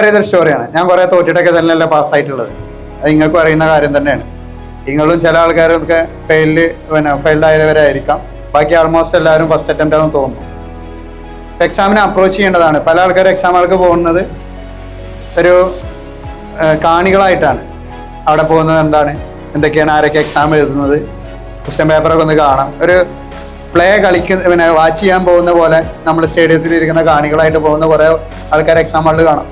അറിയുന്ന സ്റ്റോറിയാണ് ഞാൻ കുറെ തോറ്റിട്ടൊക്കെ തന്നെയല്ല പാസ്സായിട്ടുള്ളത് അത് നിങ്ങൾക്കും അറിയുന്ന കാര്യം തന്നെയാണ്. നിങ്ങളും ചില ആൾക്കാരൊക്കെ ഫെയിൽഡ് പിന്നെ ഫെയിൽഡ് ആയവരായിരിക്കാം. ബാക്കി ആൾമോസ്റ്റ് എല്ലാവരും ഫസ്റ്റ് അറ്റംപ്റ്റ് ആണെന്ന് തോന്നുന്നു. എക്സാമിനെ അപ്രോച്ച് ചെയ്യേണ്ടതാണ്. പല ആൾക്കാരും എക്സാമുകൾക്ക് പോകുന്നത് ഒരു കാണികളായിട്ടാണ്. അവിടെ പോകുന്നത് എന്താണ്? എന്തൊക്കെയാണ് ആരൊക്കെ എക്സാം എഴുതുന്നത്? ക്വസ്റ്റ്യൻ പേപ്പറൊക്കെ ഒന്ന് കാണാം. ഒരു പ്ലേ കളിക്കുന്ന പിന്നെ വാച്ച് ചെയ്യാൻ പോകുന്ന പോലെ നമ്മൾ സ്റ്റേഡിയത്തിൽ ഇരിക്കുന്ന കാണികളായിട്ട് പോകുന്ന കുറേ ആൾക്കാർ എക്സാം ഹാളിൽ കാണാം.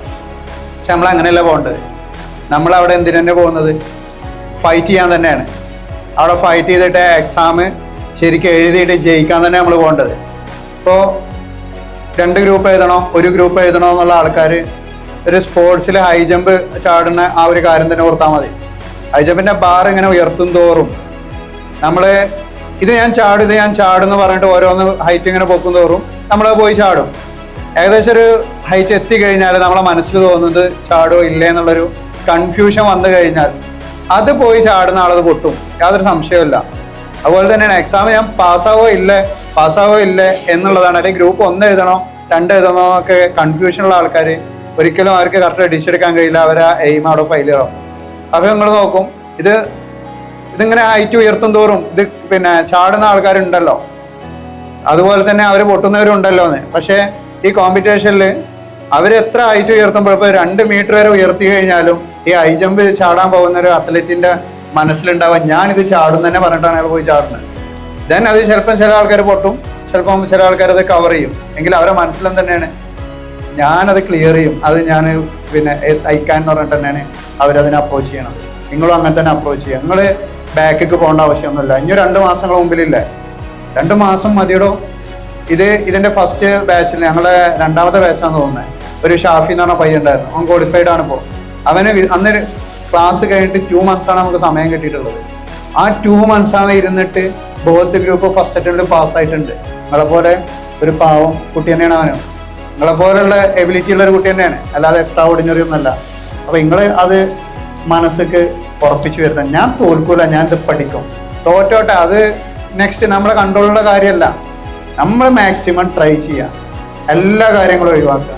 പക്ഷെ നമ്മൾ അങ്ങനെയല്ല പോകേണ്ടത്. നമ്മൾ അവിടെ എന്തിനു തന്നെ പോകുന്നത്? ഫൈറ്റ് ചെയ്യാൻ തന്നെയാണ്. അവിടെ ഫൈറ്റ് ചെയ്തിട്ട് എക്സാം ശരിക്കും എഴുതിയിട്ട് ജയിക്കാൻ തന്നെ നമ്മൾ പോകേണ്ടത്. ഇപ്പോൾ രണ്ട് ഗ്രൂപ്പ് എഴുതണോ? ഒരു ഗ്രൂപ്പ് എഴുതണോ എന്നുള്ള ആൾക്കാർ ഒരു സ്പോർട്സിൽ ഹൈ ജമ്പ് ചാടുന്ന ആ ഒരു കാര്യം തന്നെ ഓർത്താൽ മതി. ഹൈ ജമ്പിന്റെ ബാർ ഇങ്ങനെ ഉയർത്തും തോറും നമ്മൾ ഇത് ഞാൻ ചാടും ഇത് ഞാൻ ചാടും എന്ന് പറഞ്ഞിട്ട് ഓരോന്ന് ഹൈറ്റ് ഇങ്ങനെ പൊക്കും തോറും നമ്മൾ പോയി ചാടും. ഏകദേശം ഒരു ഹൈറ്റ് എത്തിക്കഴിഞ്ഞാൽ നമ്മളെ മനസ്സിൽ തോന്നുന്നത് ചാടോ ഇല്ലേ എന്നുള്ളൊരു കൺഫ്യൂഷൻ വന്നു കഴിഞ്ഞാൽ അത് പോയി ചാടുന്ന ആളത് പൊട്ടും. യാതൊരു സംശയമില്ല അതുപോലെ തന്നെയാണ് എക്സാം ഞാൻ പാസ്സാവോ ഇല്ലേ പാസ്സാവോ ഇല്ലേ എന്നുള്ളതാണ്. അല്ലെങ്കിൽ ഗ്രൂപ്പ് ഒന്ന് എഴുതണോ രണ്ട് എഴുതണോ ഒക്കെ കൺഫ്യൂഷനുള്ള ആൾക്കാർ ഒരിക്കലും അവർക്ക് കറക്റ്റ് അടിച്ചെടുക്കാൻ കഴിയില്ല. അവരെ എയിം ആടോ ചെയ്യണം അപ്പോൾ നിങ്ങൾ നോക്കും ഇത് ഇതിങ്ങനെ ഹൈറ്റ് ഉയർത്തും തോറും ഇത് പിന്നെ ചാടുന്ന ആൾക്കാരുണ്ടല്ലോ. അതുപോലെ തന്നെ അവർ പൊട്ടുന്നവരുണ്ടല്ലോ എന്ന് പക്ഷേ ഈ കോമ്പറ്റീഷനിൽ അവർ എത്ര ഹൈറ്റ് ഉയർത്തുമ്പോൾ ഇപ്പോൾ രണ്ട് മീറ്റർ വരെ ഉയർത്തി കഴിഞ്ഞാലും ഈ ഹൈ ജമ്പ് ചാടാൻ പോകുന്ന ഒരു അത്ലറ്റിന്റെ മനസ്സിലുണ്ടാവാൻ ഞാനിത് ചാടും തന്നെ പറഞ്ഞിട്ടാണ് അയാൾ പോയി ചാടുന്നത്. ദെൻ അത് ചിലപ്പം ചില ആൾക്കാർ പൊട്ടും ചിലപ്പം ചില ആൾക്കാർ അത് കവർ ചെയ്യും. എങ്കിൽ അവരെ മനസ്സിലും തന്നെയാണ്? ഞാനത് ക്ലിയർ ചെയ്യും. അത് ഞാൻ പിന്നെ എസ് ഐ കാൻ എന്ന് പറഞ്ഞിട്ട് തന്നെയാണ് അവരതിനെ അപ്രോച്ച് ചെയ്യണം നിങ്ങളും അങ്ങനെ തന്നെ അപ്രോച്ച് ചെയ്യുക. നിങ്ങൾ ബാക്കിക്ക് പോകേണ്ട ആവശ്യമൊന്നുമില്ല. ഇനി രണ്ട് മാസങ്ങൾ മുമ്പിലില്ലേ? രണ്ട് മാസം മതിയടോ? ഇത് ഇതിന്റെ ഫസ്റ്റ് ബാച്ചിൽ ഞങ്ങളെ രണ്ടാമത്തെ ബാച്ചാന്ന് തോന്നുന്നത് ഒരു ഷാഫി എന്ന് പറഞ്ഞ പയ്യൻ ഉണ്ടായിരുന്നു. അവൻ ക്വാളിഫൈഡ് ആണ് ഇപ്പോൾ അവന് അന്ന് ക്ലാസ് കഴിഞ്ഞിട്ട് ടു മന്ത്സ് ആണ് നമുക്ക് സമയം കിട്ടിയിട്ടുള്ളത്. ആ ടു മന്ത്സ് ആണ് ഇരുന്നിട്ട് both group first attempt pass ആയിട്ടുണ്ട്. നിങ്ങളെ പോലെ ഒരു പാവം കുട്ടി തന്നെയാണ് അവനും. നിങ്ങളെ പോലെയുള്ള എബിലിറ്റി ഉള്ള ഒരു കുട്ടി തന്നെയാണ്. അല്ലാതെ എക്സ്ട്രാ ഓർഡിനറി ഒന്നല്ല അപ്പൊ നിങ്ങൾ അത് മനസ്സിക്ക് ഉറപ്പിച്ചു വരുന്നത് ഞാൻ തോൽക്കൂല ഞാൻ ഇത് പഠിക്കും. തോറ്റോട്ടെ അത് നെക്സ്റ്റ് നമ്മളെ കണ്ട്രോളുള്ള കാര്യമല്ല. നമ്മൾ മാക്സിമം ട്രൈ ചെയ്യുക എല്ലാ കാര്യങ്ങളും ഒഴിവാക്കുക.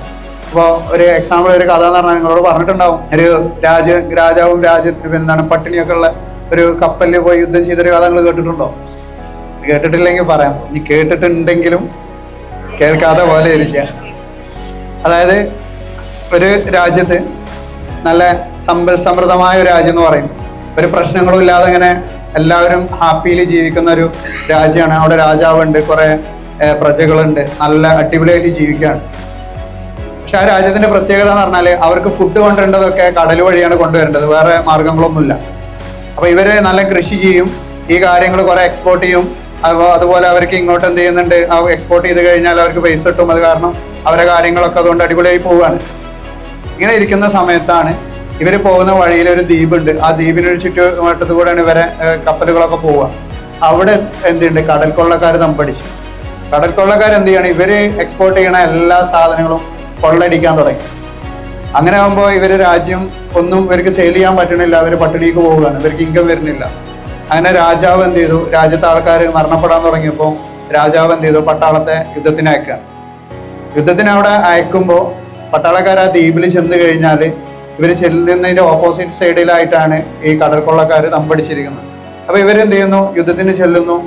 ഇപ്പോൾ ഒരു എക്സാമ്പിൾ ഒരു കഥ എന്ന് പറഞ്ഞാൽ നിങ്ങളോട് പറഞ്ഞിട്ടുണ്ടാവും. ഒരു രാജ രാജാവും രാജ എന്താണ് പട്ടിണിയൊക്കെ ഉള്ള ഒരു കപ്പലിൽ പോയി യുദ്ധം ചെയ്തൊരു കഥ നിങ്ങൾ കേട്ടിട്ടുണ്ടോ? കേട്ടിട്ടില്ലെങ്കിൽ പറയാം. ഇനി കേട്ടിട്ടുണ്ടെങ്കിലും കേൾക്കാതെ പോലെ ഇരിക്കുക. അതായത് ഒരു രാജ്യത്ത് നല്ല സമ്പൽ സമൃദ്ധമായ ഒരു രാജ്യം എന്ന് പറയും. ഒരു പ്രശ്നങ്ങളും ഇല്ലാതെ ഇങ്ങനെ എല്ലാവരും ഹാപ്പിയിൽ ജീവിക്കുന്ന ഒരു രാജ്യമാണ് അവിടെ രാജാവുണ്ട് കുറെ പ്രജകളുണ്ട്. നല്ല അടിപൊളിയായിട്ട് ജീവിക്കുകയാണ്. പക്ഷെ ആ രാജ്യത്തിന്റെ പ്രത്യേകത എന്ന് പറഞ്ഞാൽ അവർക്ക് ഫുഡ് കൊണ്ടുവരേണ്ടതൊക്കെ കടൽ വഴിയാണ് കൊണ്ടുവരേണ്ടത്. വേറെ മാർഗങ്ങളൊന്നുമില്ല. അപ്പൊ ഇവർ നല്ല കൃഷി ചെയ്യും. ഈ കാര്യങ്ങൾ കുറെ എക്സ്പോർട്ട് ചെയ്യും. അപ്പോൾ അതുപോലെ അവർക്ക് ഇങ്ങോട്ട് എന്ത് ചെയ്യുന്നുണ്ട്? എക്സ്പോർട്ട് ചെയ്ത് കഴിഞ്ഞാൽ അവർക്ക് പൈസ കിട്ടും. അത് കാരണം അവരെ കാര്യങ്ങളൊക്കെ അതുകൊണ്ട് അടിപൊളിയായി പോവുകയാണ്. ഇങ്ങനെ ഇരിക്കുന്ന സമയത്താണ് ഇവർ പോകുന്ന വഴിയിൽ ഒരു ദ്വീപുണ്ട്. ആ ദ്വീപിനൊരു ചുറ്റുവട്ടത്തു കൂടെയാണ് ഇവരെ കപ്പലുകളൊക്കെ പോവുക. അവിടെ എന്തുണ്ട്? കടൽ കൊള്ളക്കാർ തമ്പടിച്ചു. കടൽ കൊള്ളക്കാർ എന്ത് ചെയ്യണം ഇവർ എക്സ്പോർട്ട് ചെയ്യണ എല്ലാ സാധനങ്ങളും കൊള്ളടിക്കാൻ തുടങ്ങി. അങ്ങനെ ആകുമ്പോൾ ഇവർ രാജ്യം ഒന്നും ഇവർക്ക് സെയിൽ ചെയ്യാൻ പറ്റണില്ല. അവർ പട്ടിണിക്ക് പോവുകയാണ്. ഇവർക്ക് ഇൻകം വരുന്നില്ല. അങ്ങനെ രാജാവ് എന്ത് ചെയ്തു രാജ്യത്തെ ആൾക്കാർ മരണപ്പെടാൻ തുടങ്ങിയപ്പോൾ രാജാവ് എന്ത് ചെയ്തു പട്ടാളത്തെ യുദ്ധത്തിന് അയക്കുകയാണ് യുദ്ധത്തിന് അവിടെ അയക്കുമ്പോൾ പട്ടാളക്കാർ ആ ദ്വീപിൽ ചെന്ന് കഴിഞ്ഞാൽ ഇവർ ചെല്ലുന്നതിന്റെ ഓപ്പോസിറ്റ് സൈഡിലായിട്ടാണ് ഈ കടൽക്കൊള്ളക്കാർ തമ്പടിച്ചിരിക്കുന്നത്. അപ്പോൾ ഇവരെന്ത് ചെയ്യുന്നു യുദ്ധത്തിന് ചെല്ലുന്നു.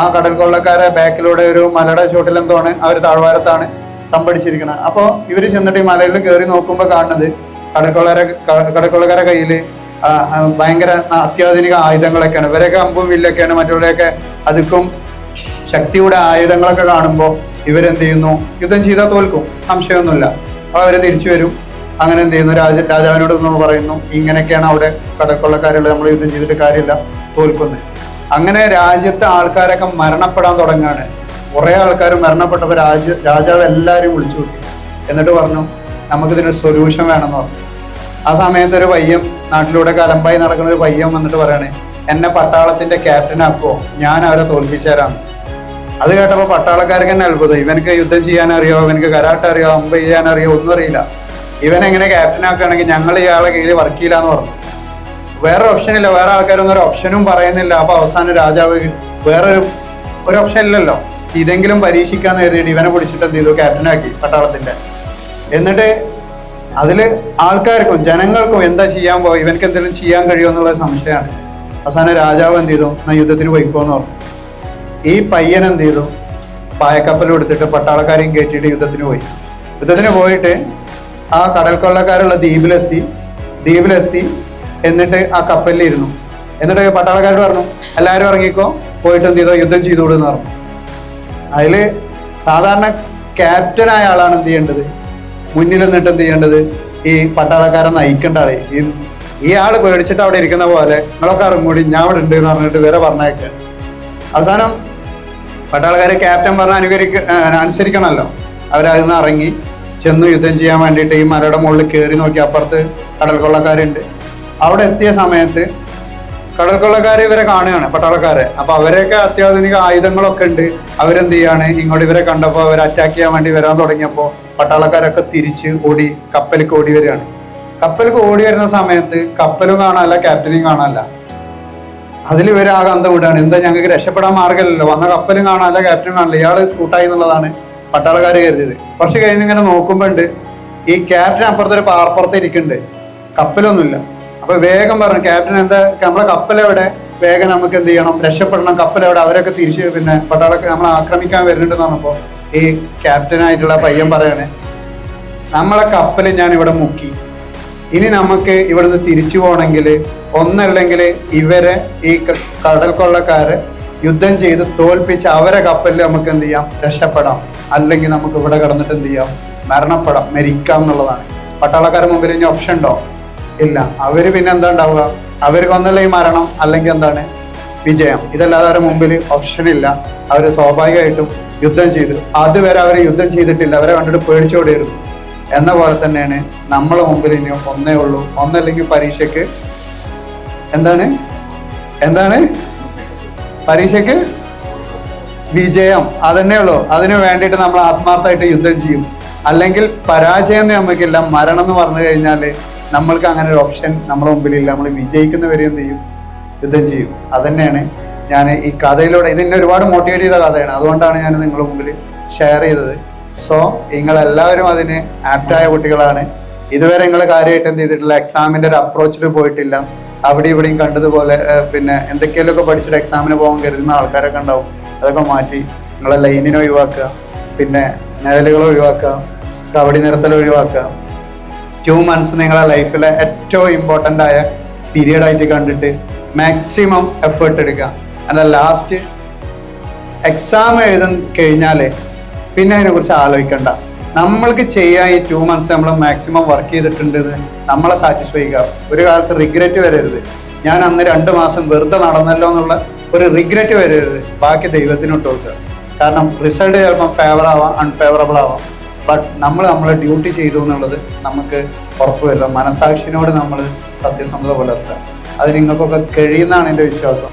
ആ കടൽ കൊള്ളക്കാരെ ബാക്കിലൂടെ ഒരു മലയുടെ ചോട്ടിലെന്തോണ് അവർ താഴ്വാരത്താണ് തമ്പടിച്ചിരിക്കുന്നത് അപ്പോൾ ഇവർ ചെന്നിട്ട് ഈ മലയിൽ കയറി നോക്കുമ്പോൾ കാണുന്നത് കടൽക്കൊള്ളരെ കടൽക്കൊള്ളക്കാരെ കയ്യിൽ ഭയങ്കര അത്യാധുനിക ആയുധങ്ങളൊക്കെയാണ്. ഇവരൊക്കെ അമ്പും വില്ലൊക്കെയാണ് മറ്റുള്ളവരെയൊക്കെ അതുക്കും ശക്തിയുടെ ആയുധങ്ങളൊക്കെ കാണുമ്പോൾ ഇവരെന്ത് ചെയ്യുന്നു യുദ്ധം ചെയ്താൽ തോൽക്കും സംശയമൊന്നുമില്ല. അപ്പോൾ അവർ തിരിച്ചു വരും. അങ്ങനെ എന്ത് ചെയ്യുന്നു രാജ രാജാവിനോട് നമ്മൾ പറയുന്നു ഇങ്ങനെയൊക്കെയാണ് അവിടെ കടക്കൊള്ളക്കാരുള്ളത് നമ്മൾ യുദ്ധം ചെയ്തിട്ട് കാര്യമില്ല തോൽക്കുന്നത്. അങ്ങനെ രാജ്യത്തെ ആൾക്കാരൊക്കെ മരണപ്പെടാൻ തുടങ്ങുകയാണ്. കുറേ ആൾക്കാർ മരണപ്പെട്ടപ്പോൾ രാജ രാജാവ് എല്ലാവരും വിളിച്ചു എന്നിട്ട് പറഞ്ഞു നമുക്കിതിനൊരു സൊല്യൂഷൻ വേണമെന്ന് പറഞ്ഞു. ആ സമയത്ത് ഒരു പയ്യൻ നാട്ടിലൂടെ കലമ്പായി നടക്കുന്ന ഒരു പയ്യം വന്നിട്ട് പറയാണ് എന്നെ പട്ടാളത്തിന്റെ ക്യാപ്റ്റൻ ആക്കുമോ ഞാൻ അവരെ തോൽപ്പിച്ചേരാം അത് കേട്ടപ്പോൾ പട്ടാളക്കാർക്ക് തന്നെ അത്ഭുതം. ഇവനക്ക് യുദ്ധം ചെയ്യാൻ അറിയോ ഇവനക്ക് കരാട്ട അറിയോ? അമ്പ് ചെയ്യാൻ അറിയോ ഒന്നും അറിയില്ല. ഇവൻ എങ്ങനെ ക്യാപ്റ്റൻ ആക്കുകയാണെങ്കിൽ ഞങ്ങൾ ഇയാളെ കീഴിൽ വർക്ക് ചെയ്യില്ല എന്ന് പറഞ്ഞു. വേറെ ഓപ്ഷൻ ഇല്ല. വേറെ ആൾക്കാരൊന്നും ഒരു ഓപ്ഷനും പറയുന്നില്ല. അപ്പൊ അവസാനം രാജാവ് വേറെ ഒരു ഓപ്ഷൻ ഇല്ലല്ലോ. ഇതെങ്കിലും പരീക്ഷിക്കാന്ന് കരുതിയിട്ട് ഇവനെ പിടിച്ചിട്ട് എന്ത് ചെയ്തു? ക്യാപ്റ്റനാക്കി പട്ടാളത്തിന്റെ. എന്നിട്ട് അതിൽ ആൾക്കാർക്കും ജനങ്ങൾക്കും എന്താ ചെയ്യാൻ പോകും ഇവനക്ക് എന്തെങ്കിലും ചെയ്യാൻ കഴിയുമോ എന്നുള്ള സംശയമാണ്. അവസാനം രാജാവ് എന്ത് ചെയ്തു? എന്നാ യുദ്ധത്തിന് പോയിക്കോന്ന് പറഞ്ഞു. ഈ പയ്യൻ എന്ത് ചെയ്തു? പായക്കപ്പൽ എടുത്തിട്ട് പട്ടാളക്കാരെയും കയറ്റിയിട്ട് യുദ്ധത്തിന് പോയി. യുദ്ധത്തിന് പോയിട്ട് ആ കടൽ കൊള്ളക്കാരുള്ള ദ്വീപിലെത്തി. ദ്വീപിലെത്തി. എന്നിട്ട് ആ കപ്പലിലിരുന്നു. എന്നിട്ട് പട്ടാളക്കാരോട് പറഞ്ഞു എല്ലാവരും ഇറങ്ങിക്കോ പോയിട്ട് എന്ത് ചെയ്തോ യുദ്ധം ചെയ്തോളൂന്ന് പറഞ്ഞു. അതിൽ സാധാരണ ക്യാപ്റ്റനായ ആളാണ് എന്ത് ചെയ്യേണ്ടത്? മുന്നിൽ നിന്നിട്ട് എന്ത് ചെയ്യേണ്ടത്? ഈ പട്ടാളക്കാരെ നയിക്കേണ്ട ആളെ. ഈ ഈ ആൾ പേടിച്ചിട്ട് അവിടെ ഇരിക്കുന്ന പോലെ നിങ്ങളൊക്കെ ഇറങ്ങൂടി ഞാൻ അവിടെ ഉണ്ട് എന്ന് പറഞ്ഞിട്ട് വേറെ പറഞ്ഞേക്കെ അവസാനം പട്ടാളക്കാരെ ക്യാപ്റ്റൻ പറഞ്ഞ അനുകരിക്ക അനുസരിക്കണമല്ലോ. അവരതിൽ നിന്ന് ഇറങ്ങി ചെന്ന് യുദ്ധം ചെയ്യാൻ വേണ്ടിയിട്ട് ഈ മലയുടെ മുകളിൽ കയറി നോക്കി അപ്പുറത്ത് കടൽ കൊള്ളക്കാരുണ്ട് അവിടെ എത്തിയ സമയത്ത് കടൽക്കൊള്ളക്കാരെ ഇവരെ കാണുകയാണ് പട്ടാളക്കാരെ. അപ്പൊ അവരെയൊക്കെ അത്യാധുനിക ആയുധങ്ങളൊക്കെ ഉണ്ട്. അവരെന്ത് ചെയ്യാണ്? ഇങ്ങോട്ട് ഇവരെ കണ്ടപ്പോൾ അവർ അറ്റാക്ക് ചെയ്യാൻ വേണ്ടി വരാൻ തുടങ്ങിയപ്പോൾ പട്ടാളക്കാരൊക്കെ തിരിച്ച് ഓടി കപ്പലിലേക്ക് ഓടി വരികയാണ്. കപ്പലിലേക്ക് ഓടി വരുന്ന സമയത്ത് കപ്പലും കാണാനല്ല ക്യാപ്റ്റനും കാണാനല്ല. അതിൽ ഇവർ ആകെ അന്തം വിടാണ് എന്താ ഞങ്ങൾക്ക് രക്ഷപ്പെടാൻ മാർഗമില്ലല്ലോ വന്ന കപ്പലും കാണാനല്ല ക്യാപ്റ്റനും കാണില്ല ഇയാൾ സ്കൂട്ടായി എന്നുള്ളതാണ് പട്ടാളക്കാർ കരുതിയത്. കുറച്ച് കഴിഞ്ഞ് ഇങ്ങനെ നോക്കുമ്പോണ്ട് ഈ ക്യാപ്റ്റൻ അപ്പുറത്തൊരു പാർപ്പുറത്ത് ഇരിക്കുന്നുണ്ട്. കപ്പലൊന്നുമില്ല. അപ്പൊ വേഗം പറഞ്ഞു ക്യാപ്റ്റൻ എന്താ നമ്മളെ കപ്പലെവിടെ വേഗം നമുക്ക് എന്ത് ചെയ്യണം? രക്ഷപ്പെടണം കപ്പലെവിടെ അവരൊക്കെ തിരിച്ച് പിന്നെ പട്ടാളൊക്കെ നമ്മളെ ആക്രമിക്കാൻ വരുന്നുണ്ടെന്ന് പറഞ്ഞപ്പോ ഈ ക്യാപ്റ്റനായിട്ടുള്ള പയ്യൻ പറയണേ നമ്മളെ കപ്പൽ ഞാൻ ഇവിടെ മുക്കി. ഇനി നമുക്ക് ഇവിടുന്ന് തിരിച്ചു പോകണമെങ്കിൽ ഒന്നല്ലെങ്കിൽ ഇവരെ ഈ കടൽ കൊള്ളക്കാരെ യുദ്ധം ചെയ്ത് തോൽപ്പിച്ച് അവരെ കപ്പലിൽ നമുക്ക് എന്ത് ചെയ്യാം? രക്ഷപ്പെടാം. അല്ലെങ്കിൽ നമുക്ക് ഇവിടെ കിടന്നിട്ട് എന്ത് ചെയ്യാം? മരണപ്പെടാം. മരിക്കാം എന്നുള്ളതാണ്. പട്ടാളക്കാരുടെ മുമ്പിൽ ഇനി ഓപ്ഷൻ ഉണ്ടോ? ഇല്ല. അവർ പിന്നെ എന്താ ഉണ്ടാവുക അവർക്ക് ഒന്നല്ല ഈ മരണം? അല്ലെങ്കിൽ എന്താണ്? വിജയം. ഇതല്ലാതെ അവരുടെ മുമ്പിൽ ഓപ്ഷൻ ഇല്ല. അവർ സ്വാഭാവികമായിട്ടും യുദ്ധം ചെയ്തു. അതുവരെ അവർ യുദ്ധം ചെയ്തിട്ടില്ല. അവരെ കണ്ടിട്ട് പേടിച്ചോടിയിരുന്നു. എന്ന പോലെ തന്നെയാണ് നമ്മളെ മുമ്പിൽ ഇനി ഒന്നേ ഉള്ളൂ. ഒന്നല്ലെങ്കിൽ പരീക്ഷയ്ക്ക് എന്താണ്? എന്താണ്? പരീക്ഷയ്ക്ക് വിജയം. അതന്നെ ഉള്ളൂ. അതിനു വേണ്ടിയിട്ട് നമ്മൾ ആത്മാർത്ഥമായിട്ട് യുദ്ധം ചെയ്യും. അല്ലെങ്കിൽ പരാജയം നമുക്കില്ല. മരണം എന്ന് പറഞ്ഞു കഴിഞ്ഞാൽ നമ്മൾക്ക് അങ്ങനെ ഒരു ഓപ്ഷൻ നമ്മുടെ മുമ്പിലില്ല. നമ്മൾ വിജയിക്കുന്നവരെ എന്ത് ചെയ്യും? യുദ്ധം ചെയ്യും. അതന്നെയാണ് ഞാൻ ഈ കഥയിലൂടെ ഇതിനെ ഒരുപാട് മോട്ടിവേറ്റ് ചെയ്ത കഥയാണ്. അതുകൊണ്ടാണ് ഞാൻ നിങ്ങളുടെ മുമ്പിൽ ഷെയർ ചെയ്തത്. സോ നിങ്ങളെല്ലാവരും അതിന് ആപ്റ്റായ കുട്ടികളാണ്. ഇതുവരെ നിങ്ങൾ കാര്യമായിട്ട് എന്ത് ചെയ്തിട്ടില്ല. എക്സാമിന്റെ ഒരു അപ്രോച്ചിൽ പോയിട്ടില്ല. അവിടെ ഇവിടെയും കണ്ടതുപോലെ പിന്നെ പിന്നെ എന്തൊക്കെയൊക്കെ പഠിച്ചിട്ട് എക്സാമിന് പോകാൻ കരുതുന്ന ആൾക്കാരൊക്കെ ഉണ്ടാവും. അതൊക്കെ മാറ്റി നിങ്ങളെ ലൈനിനെ ഒഴിവാക്കുക. പിന്നെ നിഴലുകൾ ഒഴിവാക്കുക. കബഡി നിരത്തൽ ഒഴിവാക്കുക. ടു മന്ത്സ് നിങ്ങളെ ലൈഫിലെ ഏറ്റവും ഇമ്പോർട്ടന്റ് ആയ പീരീഡ് ആയിട്ട് കണ്ടിട്ട് മാക്സിമം എഫേർട്ട് എടുക്കുക അല്ല ലാസ്റ്റ് എക്സാം എഴുതാൻ കഴിഞ്ഞാൽ പിന്നെ അതിനെക്കുറിച്ച് ആലോചിക്കണ്ട. നമ്മൾക്ക് ചെയ്യാൻ ഈ ടു മന്ത്സ് നമ്മൾ മാക്സിമം വർക്ക് ചെയ്തിട്ടുണ്ട് നമ്മളെ സാറ്റിസ്ഫൈ ചെയ്യുക. ഒരു കാലത്ത് റിഗ്രറ്റ് വരരുത്. ഞാൻ അന്ന് രണ്ട് മാസം വെറുതെ നടന്നല്ലോ എന്നുള്ള ഒരു റിഗ്രറ്റ് വരരുത്. ബാക്കി ദൈവത്തിനോട്ട് കൊടുക്കുക. കാരണം റിസൾട്ട് ചിലപ്പം ഫേവർ ആവാം അൺഫേവറബിൾ ആവാം. ബട്ട് നമ്മൾ നമ്മളെ ഡ്യൂട്ടി ചെയ്തു എന്നുള്ളത് നമുക്ക് ഉറപ്പുവരുത്താം മനസാക്ഷിനോട് നമ്മൾ സത്യസന്ധത പുലർത്തുക അത് നിങ്ങൾക്കൊക്കെ കഴിയുന്നതാണ് എന്റെ വിശ്വാസം.